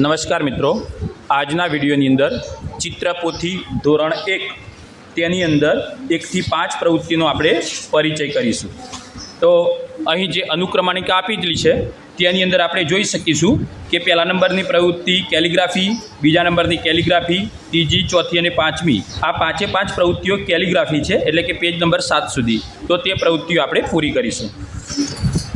નમસ્કાર મિત્રો. આજના વિડીયોની અંદર ચિત્રપોથી ધોરણ એક. તેની અંદર એકથી પાંચ પ્રવૃત્તિનો આપણે પરિચય કરીશું. તો અહીં જે અનુક્રમણિકા આપેલી છે, તેની અંદર આપણે જોઈ શકીશું કે પહેલા નંબરની પ્રવૃત્તિ કેલિગ્રાફી, બીજા નંબરની કેલિગ્રાફી, ત્રીજી, ચોથી અને પાંચમી. આ પાંચે પાંચ પ્રવૃત્તિઓ કેલિગ્રાફી છે, એટલે કે પેજ નંબર સાત સુધી. તો તે પ્રવૃત્તિઓ આપણે પૂરી કરીશું.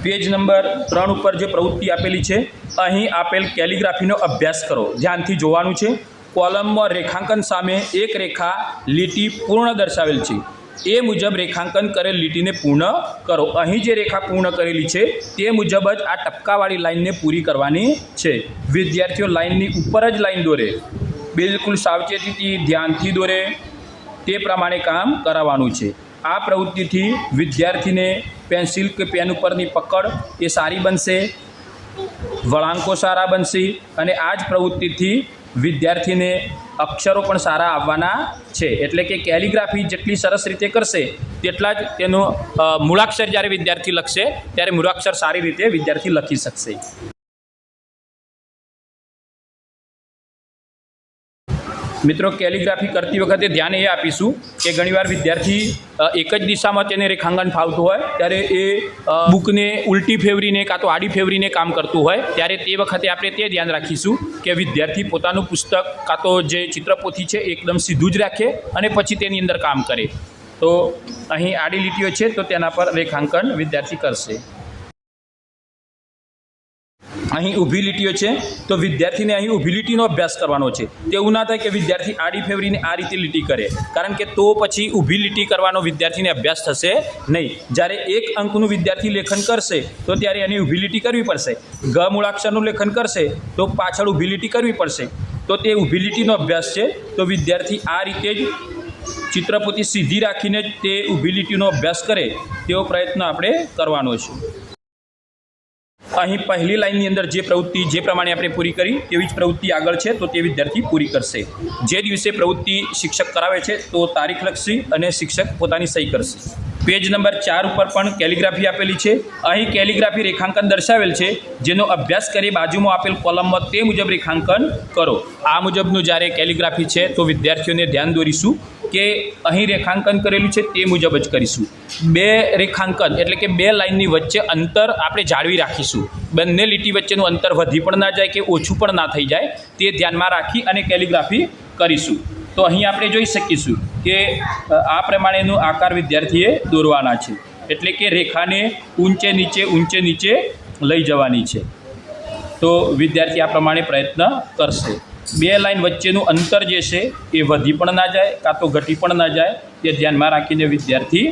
પેજ નંબર ત્રણ ઉપર જે પ્રવૃત્તિ આપેલી છે અહીં આપેલ કેલિગ્રાફીનો અભ્યાસ કરો. ધ્યાનથી જોવાનું છે. કોલમમાં રેખાંકન સામે એક રેખા લીટી પૂર્ણ દર્શાવેલ છે. એ મુજબ રેખાંકન કરેલ લીટીને પૂર્ણ કરો. અહીં જે રેખા પૂર્ણ કરેલી છે, તે મુજબ જ આ ટપકાવાળી લાઇનને પૂરી કરવાની છે. વિદ્યાર્થીઓ, લાઇનની ઉપર જ લાઈન દોરે. બિલકુલ સાવચેતીથી ધ્યાનથી દોરે. તે પ્રમાણે કામ કરાવવાનું છે. આ પ્રવૃત્તિથી વિદ્યાર્થીને પેન્સિલ કે પેન ઉપરની પકડ એ સારી બનશે. વળાંકો સારા બનશે અને આ જ પ્રવૃત્તિથી વિદ્યાર્થીને અક્ષરો પણ સારા આવવાના છે. એટલે કે કેલિગ્રાફી જેટલી સરસ રીતે કરશે, તેટલા જ તેનું મૂળાક્ષર જ્યારે વિદ્યાર્થી લખશે, ત્યારે મૂળાક્ષર સારી રીતે વિદ્યાર્થી લખી શકશે. મિત્રો કેલિગ્રાફી કરતી વખતે ધ્યાન એ આપીશું કે ઘણીવાર વિદ્યાર્થી એક જ દિશામાં તેને રેખાંકન ફાવતું હોય, ત્યારે એ બુકને ઉલટી ફેવરીને કાં તો આડી ફેવરીને કામ કરતું હોય, ત્યારે તે વખતે આપણે તે ધ્યાન રાખીશું કે વિદ્યાર્થી પોતાનું પુસ્તક કાં તો જે ચિત્રપોથી છે એકદમ સીધું જ રાખે અને પછી તેની અંદર કામ કરે. તો અહીં આડી લીટીઓ છે, તો તેના પર રેખાંકન વિદ્યાર્થી કરશે. અહીં ઊભી લીટીઓ છે. તો વિદ્યાર્થીને અહીં ઊભી લીટીનો અભ્યાસ કરવાનો છે. તેવું ના થાય કે વિદ્યાર્થી આડી ફેવરીને આ રીતે લીટી કરે. કારણ કે તો પછી ઊભી લીટી કરવાનો વિદ્યાર્થીને અભ્યાસ થશે નહીં. જ્યારે એક અંકનું વિદ્યાર્થી લેખન કરશે, તો ત્યારે એની ઊભી લીટી કરવી પડશે. ગ મૂળાક્ષરનું લેખન કરશે, તો પાછળ ઊભી લીટી કરવી પડશે. તો તે ઊભી લીટીનો અભ્યાસ છે. તો વિદ્યાર્થી આ રીતે જ ચિત્રપોથી સીધી રાખીને જ તે ઊભી લીટીનો અભ્યાસ કરે તેવો પ્રયત્ન આપણે કરવાનો છે. અહીં પહેલી લાઇનની અંદર જે પ્રવૃત્તિ જે પ્રમાણે આપણે પૂરી કરી, તેવી જ પ્રવૃત્તિ આગળ છે, તો તે વિદ્યાર્થી પૂરી કરશે. જે દિવસે પ્રવૃત્તિ શિક્ષક કરાવે છે, તો તારીખ લખશે અને શિક્ષક પોતાની સહી કરશે. પેજ નંબર ચાર ઉપર પણ કેલિગ્રાફી આપેલી છે. અહીં કેલિગ્રાફી રેખાંકન દર્શાવેલ છે, જેનો અભ્યાસ કરી બાજુમાં આપેલ કોલમમાં તે મુજબ રેખાંકન કરો. આ મુજબનું જ્યારે કેલિગ્રાફી છે, તો વિદ્યાર્થીઓને ધ્યાન દોરીશું. કે અહીં રેખાંકન કરેલું છે તે મુજબ જ કરીશું. બે રેખાંકન એટલે કે બે લાઇનની વચ્ચે અંતર આપણે જાળવી રાખીશું. બંને લીટી વચ્ચેનું અંતર વધી પણ ના જાય કે ઓછું પણ ના થઈ જાય તે ધ્યાનમાં રાખી અને કેલિગ્રાફી કરીશું. તો અહીં આપણે જોઈ શકીશું કે આ પ્રમાણેનું આકાર વિદ્યાર્થીએ દોરવાના છે. એટલે કે રેખાને ઊંચે નીચે ઊંચે નીચે લઈ જવાની છે. તો વિદ્યાર્થી આ પ્રમાણે પ્રયત્ન કરશે. બે લાઇન વચ્ચેનું અંતર જે છે એ વધી પણ ના જાય, કાં તો ઘટી પણ ના જાય. તે ધ્યાનમાં રાખીને વિદ્યાર્થી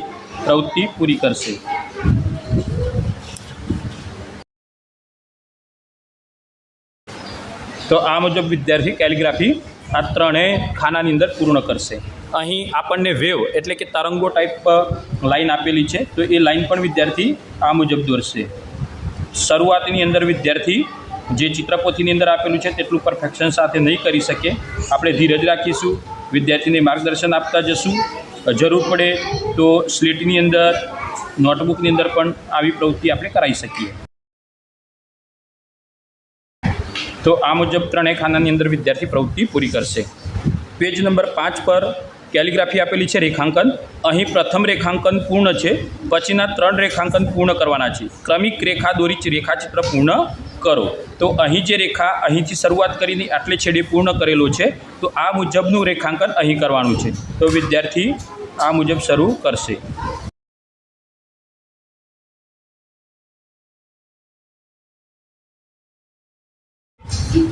પ્રવૃત્તિ પૂરી કરશે. તો આ મુજબ વિદ્યાર્થી કેલિગ્રાફી આ ત્રણેય ખાનાની અંદર પૂર્ણ કરશે. અહીં આપણને વેવ એટલે કે તરંગો ટાઈપ લાઈન આપેલી છે. તો એ લાઈન પણ વિદ્યાર્થી આ મુજબ દોરશે. શરૂઆતની અંદર વિદ્યાર્થી જે ચિત્રપોથીની અંદર આપેલું છે તેટલું પરફેક્શન સાથે નહીં કરી શકે આપણે ધીરજ રાખીશું, વિદ્યાર્થીને માર્ગદર્શન આપતા જશું. જરૂર પડે તો સ્લેટની અંદર, નોટબુકની અંદર પણ આવી પ્રવૃત્તિ આપણે કરાવી શકીએ. તો આ મુજબ ત્રણેય ખાનાની અંદર વિદ્યાર્થી પ્રવૃત્તિ પૂરી કરશે. પેજ નંબર પાંચ પર કેલિગ્રાફી આપેલી છે રેખાંકન. અહીં પ્રથમ રેખાંકન પૂર્ણ છે. પછીના ત્રણ રેખાંકન પૂર્ણ કરવાના છે. ક્રમિક રેખા દોરી રેખાચિત્ર પૂર્ણ કરો. તો અહીં જે રેખા અહીંથી શરૂઆત કરીને આટલે છેડે પૂર્ણ કરેલો છે, તો આ મુજબનું રેખાંકન અહીં કરવાનું છે. તો વિદ્યાર્થી, આ મુજબ શરૂ કરશે.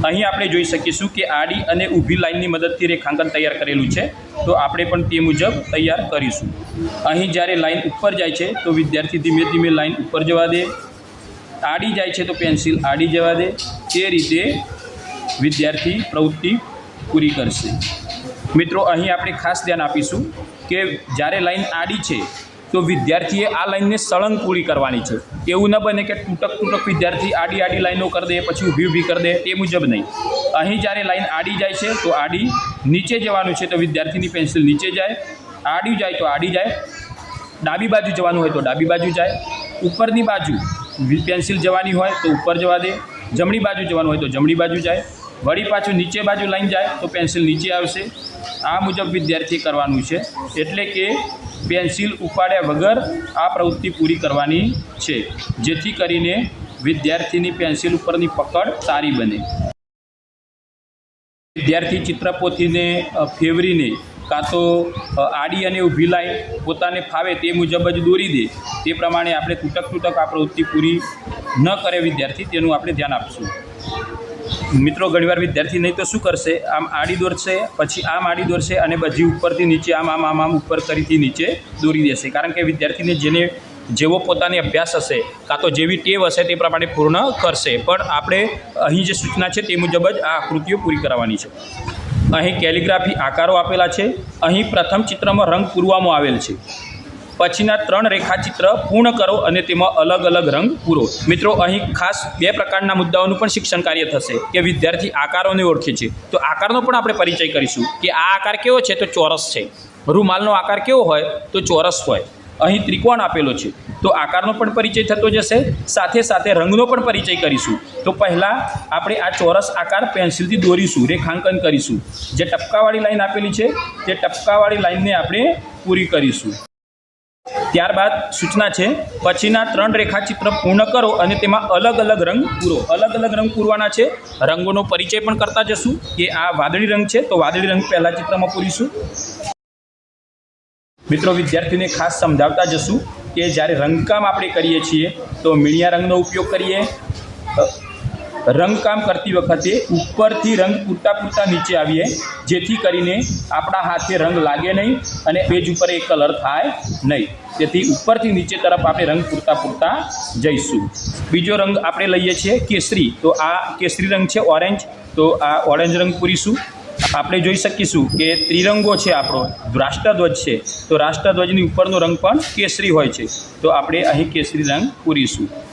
અહીં આપણે જોઈ શકીશું કે આડી અને ઊભી લાઇનની મદદથી રેખાંકન તૈયાર કરેલું છે. તો આપણે પણ તે મુજબ તૈયાર કરીશું. અહીં જ્યારે લાઇન ઉપર જાય છે, તો વિદ્યાર્થી ધીમે ધીમે લાઇન ઉપર જવા દે. આડી જાય છે તો પેન્સિલ આડી જવા દે. તે રીતે વિદ્યાર્થી પ્રવૃત્તિ પૂરી કરશે. મિત્રો, અહીં આપણે ખાસ ધ્યાન આપીશું કે જ્યારે લાઈન આડી છે તો વિદ્યાર્થીએ આ લાઈનને સળંગ પૂરી કરવાની છે. એવું ન બને કે તૂટક તૂટક વિદ્યાર્થી આડી આડી લાઈનો કરી દે, પછી ઊભી ઊભી કરી દે, તે મુજબ નહીં. અહીં જ્યારે લાઈન આડી જાય છે તો આડી નીચે જવાનું છે તો વિદ્યાર્થીની પેન્સિલ નીચે જાય. આડી જાય તો આડી જાય. ડાબી બાજુ જવાનું હોય તો ડાબી બાજુ જાય. ઉપરની બાજુ વી- પેન્સિલ જવાની હોય તો ઉપર જવા દે, જમણી બાજુ જવાનું હોય તો જમણી બાજુ જાય, વળી પાછું નીચે બાજુ લાઈન જાય તો પેન્સિલ નીચે આવશે. આ મુજબ વિદ્યાર્થી કરવાનું છે. એટલે કે પેન્સિલ ઉપાડ્યા વગર આ પ્રવૃત્તિ પૂરી કરવાની છે, જેથી કરીને વિદ્યાર્થીની પેન્સિલ ઉપરની પકડ સારી બને. વિદ્યાર્થી ચિત્રપોથીને ફેવરીને કાં તો આડી અને ઊભી લાઈન પોતાને ફાવે તે મુજબ જ દોરી દે. તે પ્રમાણે આપણે તૂટક તૂટક આ પ્રવૃત્તિ પૂરી ન કરે વિદ્યાર્થી, તેનું આપણે ધ્યાન આપશું. મિત્રો, ઘણીવાર વિદ્યાર્થી નહીં તો શું કરશે? આમ આડી દોરશે પછી આમ આડી દોરશે અને બધી ઉપરથી નીચે આમ આમ આમ આમ ઉપર કરીથી નીચે દોરી દેશે. કારણ કે વિદ્યાર્થીને જેને, જેવો પોતાની અભ્યાસ હશે, કાં તો જેવી ટેવ હશે તે પ્રમાણે પૂર્ણ કરશે. પણ આપણે અહીં જે સૂચના છે તે મુજબ જ આ આકૃતિઓ પૂરી કરવાની છે. અહીં કેલિગ્રાફી આકારો આપેલા છે. અહીં પ્રથમ ચિત્રમાં રંગ પૂરવામાં આવેલ છે. પછીના ત્રણ રેખાચિત્ર પૂર્ણ કરો અને તેમાં અલગ અલગ રંગ પૂરો. મિત્રો, અહીં ખાસ બે પ્રકારના મુદ્દાઓનું પણ શિક્ષણ કાર્ય થશે કે વિદ્યાર્થી આકારોને ઓળખે છે. તો આકારનો પણ આપણે પરિચય કરીશું કે આ આકાર કેવો છે? તો ચોરસ છે. રૂમાલનો આકાર કેવો હોય? તો ચોરસ હોય. અહીં ત્રિકોણ આપેલો છે. તો આકારનો પણ પરિચય થતો જશે, સાથે સાથે રંગનો પણ પરિચય કરીશું. તો પહેલાં આપણે આ ચોરસ આકાર પેન્સિલથી દોરીશું, રેખાંકન કરીશું. જે ટપકાવાળી લાઈન આપેલી છે, તે ટપકાવાળી લાઈનને આપણે પૂરી કરીશું. ત્યારબાદ સૂચના છે, પછીના ત્રણ રેખાચિત્ર પૂર્ણ કરો અને તેમાં અલગ અલગ રંગ પૂરો. અલગ અલગ રંગ પૂરવાના છે. રંગોનો પરિચય પણ કરતા જશું કે આ વાદળી રંગ છે, તો વાદળી રંગ પહેલાં ચિત્રમાં પૂરીશું. મિત્રો, વિદ્યાર્થીને ખાસ સમજાવતા જશું કે જ્યારે રંગકામ આપણે કરીએ છીએ, તો મીણિયા રંગનો ઉપયોગ કરીએ. રંગકામ કરતી વખતે ઉપરથી રંગ પૂરતા પૂરતા નીચે આવીએ, જેથી કરીને આપણા હાથે રંગ લાગે નહીં અને પેજ ઉપર એ કલર થાય નહીં. તેથી ઉપરથી નીચે તરફ આપણે રંગ પૂરતા પૂરતા જઈશું. બીજો રંગ આપણે લઈએ છીએ કેસરી. તો આ કેસરી રંગ છે ઓરેન્જ. તો આ ઓરેન્જ રંગ પૂરીશું. આપણે જોઈ શકીશું કે ત્રિરંગો છે આપણો, રાષ્ટ્રધ્વજ છે. તો રાષ્ટ્રધ્વજની ઉપરનો રંગ પણ કેસરી હોય છે. તો આપણે અહીં કેસરી રંગ પૂરીશું.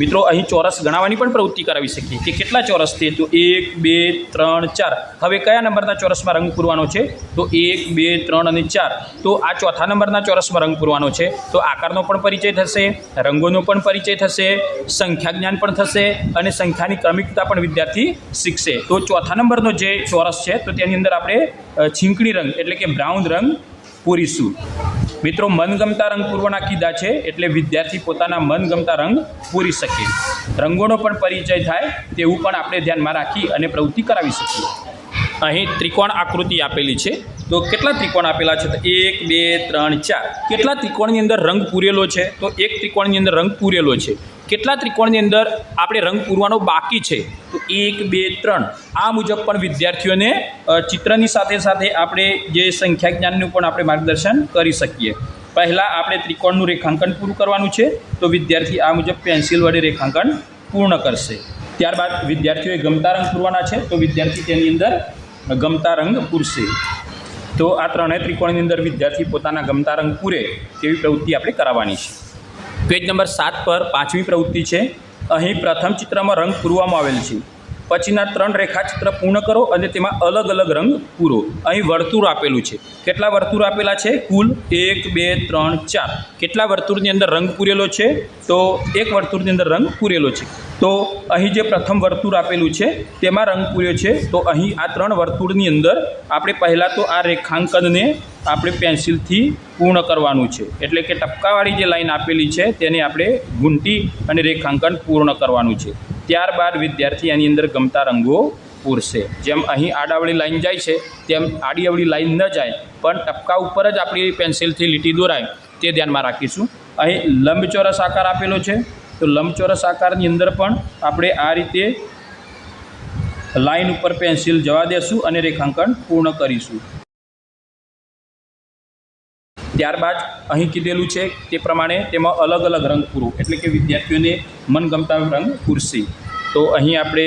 મિત્રો, અહીં ચોરસ ગણાવવાની પણ પ્રવૃત્તિ કરાવી શકીએ કે કેટલા ચોરસ છે? તો એક, બે, ત્રણ, ચાર. હવે કયા નંબરના ચોરસમાં રંગ પૂરવાનો છે? તો એક, બે, ત્રણ અને ચાર. તો આ ચોથા નંબરના ચોરસમાં રંગ પૂરવાનો છે. તો આકારનો પણ પરિચય થશે, રંગોનો પણ પરિચય થશે, સંખ્યા જ્ઞાન પણ થશે અને સંખ્યાની ક્રમિકતા પણ વિદ્યાર્થી શીખશે. તો ચોથા નંબરનો જે ચોરસ છે, તો તેની અંદર આપણે છીંકણી રંગ એટલે કે બ્રાઉન રંગ પૂરીશું. મિત્રો, મનગમતા રંગ પૂરવાના કીધા છે એટલે વિદ્યાર્થી પોતાના મનગમતા રંગ પૂરી શકે. રંગોનો પણ પરિચય થાય તેવું પણ આપણે ધ્યાનમાં રાખી અને પ્રવૃત્તિ કરાવી શકીએ. અહીં ત્રિકોણ આકૃતિ આપેલી છે. તો કેટલા ત્રિકોણ આપેલા છે? તો એક, બે, ત્રણ, ચાર. કેટલા ત્રિકોણની અંદર રંગ પૂરેલો છે? તો એક ત્રિકોણની અંદર રંગ પૂરેલો છે. કેટલા ત્રિકોણની અંદર આપણે રંગ પૂરવાનો બાકી છે? તો એક, બે, ત્રણ. આ મુજબ પણ વિદ્યાર્થીઓને ચિત્રની સાથે સાથે આપણે જે સંખ્યા જ્ઞાનનું પણ આપણે માર્ગદર્શન કરી શકીએ. પહેલાં આપણે ત્રિકોણનું રેખાંકન પૂરું કરવાનું છે, તો વિદ્યાર્થી આ મુજબ પેન્સિલ વડે રેખાંકન પૂર્ણ કરશે. ત્યારબાદ વિદ્યાર્થીઓએ ગમતા રંગ પૂરવાના છે, તો વિદ્યાર્થી તેની અંદર ગમતા રંગ પૂરશે. તો આ ત્રણેય ત્રિકોણની અંદર વિદ્યાર્થી પોતાના ગમતા રંગ પૂરે તેવી પ્રવૃત્તિ આપણે કરાવવાની છે. પેજ નંબર સાત પર પાંચમી પ્રવૃત્તિ છે. અહીં પ્રથમ ચિત્રમાં રંગ પૂરવામાં આવેલ છે. પછીના ત્રણ રેખાચિત્ર પૂર્ણ કરો અને તેમાં અલગ અલગ રંગ પૂરો. અહીં વર્તુળ આપેલું છે. કેટલા વર્તુળ આપેલા છે? કુલ એક, બે, ત્રણ, ચાર. કેટલા વર્તુળની અંદર રંગ પૂરેલો છે? તો એક વર્તુળની અંદર રંગ પૂરેલો છે. તો અહીં જે પ્રથમ વર્તુળ આપેલું છે, તેમાં રંગ પૂર્યો છે. તો અહીં આ ત્રણ વર્તુળની અંદર આપણે પહેલાં તો આ રેખાંકનને આપણે પેન્સિલથી પૂર્ણ કરવાનું છે. એટલે કે ટપકાવાળી જે લાઈન આપેલી છે, તેને આપણે ગુંટી અને રેખાંકન પૂર્ણ કરવાનું છે. ત્યારબાદ વિદ્યાર્થી એની અંદર ગમતા રંગો પૂરશે. જેમ અહીં આડાવળી લાઈન જાય છે, તેમ આડીઅવળી લાઈન ન જાય, પણ ટપકા ઉપર જ આપણી પેન્સિલથી લીટી દોરાય, તે ધ્યાનમાં રાખીશું. અહીં લંબચોરસ આકાર આપેલો છે તો લંબચોરસ આકારની અંદર પણ આપણે આ રીતે લાઈન ઉપર પેન્સિલ જવા દેશું અને રેખાંકન પૂર્ણ કરીશું. ત્યારબાદ અહીં કીધેલું છે તે પ્રમાણે તેમાં અલગ અલગ રંગ પૂરો, એટલે કે વિદ્યાર્થીઓને મનગમતા રંગ પૂરશે. તો અહીં આપણે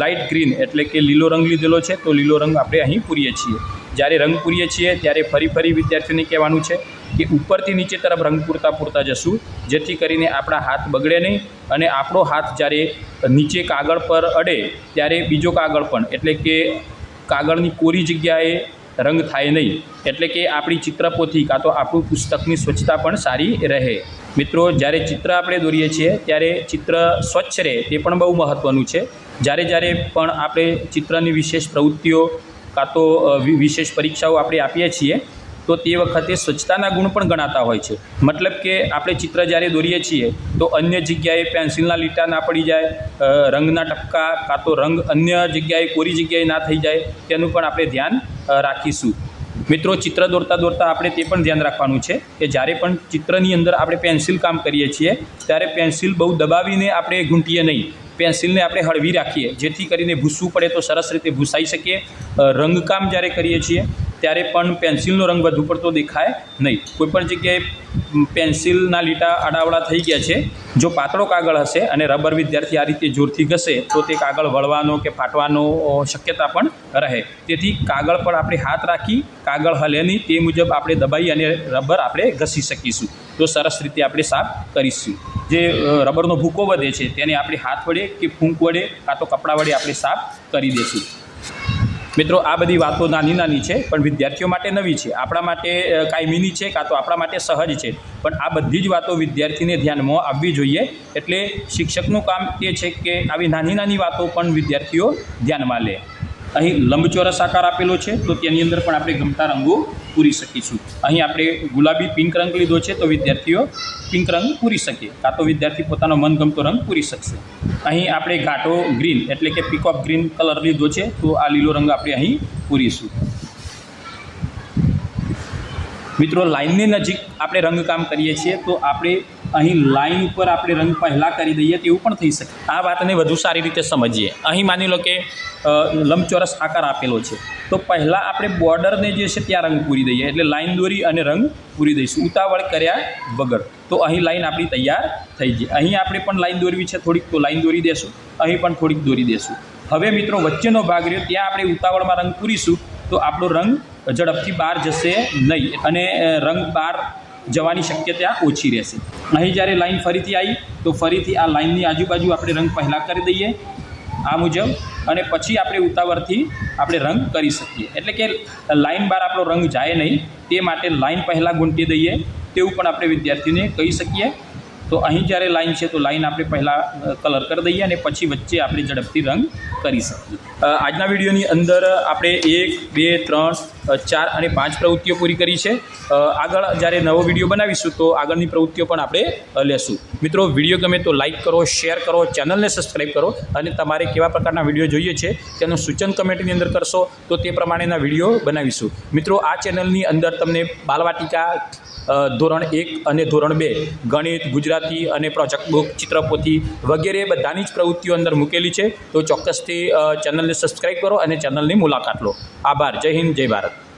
લાઇટ ગ્રીન એટલે કે લીલો રંગ લીધેલો છે, તો લીલો રંગ આપણે અહીં પૂરીએ છીએ. જ્યારે રંગ પૂરીએ છીએ ત્યારે ફરી ફરી વિદ્યાર્થીઓને કહેવાનું છે કે ઉપરથી નીચે તરફ રંગ પૂરતા પૂરતા જશું. જેથી કરીને આપણા હાથ બગડે નહીં અને આપણો હાથ જ્યારે નીચે કાગળ પર અડે ત્યારે બીજો કાગળ પણ. એટલે કે કાગળની કોરી જગ્યાએ રંગ થાય નહીં. એટલે કે આપણી ચિત્રપોથી કાં તો આપણું પુસ્તકની સ્વચ્છતા પણ સારી રહે. મિત્રો, જ્યારે ચિત્ર આપણે દોરીએ છીએ, ત્યારે ચિત્ર સ્વચ્છ રહે તે પણ બહુ મહત્ત્વનું છે. જ્યારે જ્યારે પણ આપણે ચિત્રની વિશેષ પ્રવૃત્તિઓ કાં તો વિશેષ પરીક્ષાઓ આપણે આપીએ છીએ તો તે વખતે સ્વચ્છતાના ગુણ પણ ગણાતા હોય છે. મતલબ કે આપણે ચિત્ર જ્યારે દોરીએ છીએ, તો અન્ય જગ્યાએ પેન્સિલના લીટા ના પડી જાય રંગના ટપકા કાં તો રંગ અન્ય જગ્યાએ કોરી જગ્યાએ ના થઈ જાય, તેનું પણ આપણે ધ્યાન રાખીશું. મિત્રો, ચિત્ર દોરતા દોરતા આપણે તે પણ ધ્યાન રાખવાનું છે કે જ્યારે પણ ચિત્રની અંદર આપણે પેન્સિલ કામ કરીએ છીએ, ત્યારે પેન્સિલ બહુ દબાવીને આપણે ઘૂંટીએ નહીં. પેન્સિલને આપણે હળવી રાખીએ, જેથી કરીને ભૂસવું પડે તો સરસ રીતે ભૂસાઈ શકીએ. રંગકામ જ્યારે કરીએ છીએ ત્યારે પણ પેન્સિલનો રંગ વધુ પડતો દેખાય નહીં. કોઈપણ જગ્યાએ પેન્સિલના લીટા આડાવડા થઈ ગયા છે, જો પાતળો કાગળ હશે અને રબર વિદ્યાર્થી આ રીતે જોરથી ઘસે, તો તે કાગળ વળવાનો કે ફાટવાનો શક્યતા પણ રહે. તેથી કાગળ પર આપણે હાથ રાખી, કાગળ હલે નહીં, તે મુજબ આપણે દબાઈ અને રબર આપણે ઘસી શકીશું. તો સરસ રીતે આપણે સાફ કરીશું. જે રબરનો ભૂકો વધે છે, તેને આપણે હાથ વડે કે ફૂંક વડે, કાં તો કપડા વડે આપણે સાફ કરી દઈશું મિત્રો, આ બધી વાતો નાની નાની છે, પણ વિદ્યાર્થીઓ માટે નવી છે. આપણા માટે કાયમીની છે કાં તો આપણા માટે સહજ છે. પણ આ બધી જ વાતો વિદ્યાર્થીને ધ્યાનમાં આવવી જોઈએ. એટલે શિક્ષકનું કામ એ છે કે આવી નાની નાની વાતો પણ વિદ્યાર્થીઓ ધ્યાનમાં લે. અહીં લંબચોરસ આકાર આપેલો છે, તો તેની અંદર પણ આપણે ગમતા રંગો પૂરી શકીશું. અહીં આપણે ગુલાબી પિંક રંગ લીધો છે, તો વિદ્યાર્થીઓ પિંક રંગ પૂરી શકે. કાં તો વિદ્યાર્થી પોતાનો મનગમતો રંગ પૂરી શકશે. અહીં આપણે ઘાટો ગ્રીન, એટલે કે પીકોક ગ્રીન કલર લીધો છે, તો આ લીલો રંગ આપણે અહીં પૂરીશું. મિત્રો લાઇનની નજીક આપણે રંગકામ કરીએ છીએ, તો આપણે અહીં લાઇન ઉપર આપણે રંગ પહેલાં કરી દઈએ તેવું પણ થઈ શકે. આ વાતને વધુ સારી રીતે સમજીએ. અહીં માની લો કે લંબચોરસ આકાર આપેલો છે. તો પહેલાં આપણે બોર્ડરને જે છે ત્યાં રંગ પૂરી દઈએ, એટલે લાઇન દોરી અને રંગ પૂરી દઈશું. ઉતાવળ કર્યા વગર. તો અહીં લાઇન આપણી તૈયાર થઈ ગઈ. અહીં આપણે પણ લાઇન દોરવી છે થોડીક, તો લાઇન દોરી દેશું. અહીં પણ થોડીક દોરી દેશું. હવે મિત્રો, વચ્ચેનો ભાગ રહ્યો, ત્યાં આપણે ઉતાવળમાં રંગ પૂરીશું, તો આપણો રંગ ઝડપથી બહાર જશે નહીં. અને રંગ બહાર જવાની શક્યતા ઓછી રહેશે. અહીં જ્યારે લાઈન ફરીથી આવી, તો ફરીથી આ લાઈનની આજુબાજુ આપણે રંગ પહેલાં કરી દઈએ આ મુજબ, અને પછી આપણે ઉતાવળથી આપણે રંગ કરી શકીએ. એટલે કે લાઈન બાર આપણો રંગ જાય નહીં, તે માટે લાઈન પહેલાં ગૂંટી દઈએ, તેવું પણ આપણે વિદ્યાર્થીને કહી શકીએ. તો અહીં જ્યારે લાઈન છે, તો લાઈન આપણે પહેલાં કલર કરી દઈએ અને પછી વચ્ચે આપણે ઝડપથી રંગ કરી શકીએ. આજના વિડીયોની અંદર આપણે એક, બે, ત્રણ ચાર અને પાંચ પ્રવૃત્તિઓ પૂરી કરી છે. આગળ જ્યારે નવો વીડિયો બનાવીશું, તો આગળની પ્રવૃત્તિઓ પણ આપણે લેશું. મિત્રો, વીડિયો ગમે તો લાઇક કરો, શેર કરો, ચેનલને સબસ્ક્રાઈબ કરો અને તમારે કેવા પ્રકારના વીડિયો જોઈએ છે, તેનું સૂચન કમેન્ટની અંદર કરશો, તો તે પ્રમાણેના વીડિયો બનાવીશું. મિત્રો, આ ચેનલની અંદર તમને બાલવાટિકા ધોરણ એક અને ધોરણ બે, ગણિત, ગુજરાતી અને પ્રોજેક્ટ બુક, ચિત્રપોથી વગેરે બધાની જ પ્રવૃત્તિઓ અંદર મૂકેલી છે. તો ચોક્કસથી ચેનલને સબસ્ક્રાઈબ કરો અને ચેનલની મુલાકાત લો. આભાર. જય હિન્દ, જય ભારત.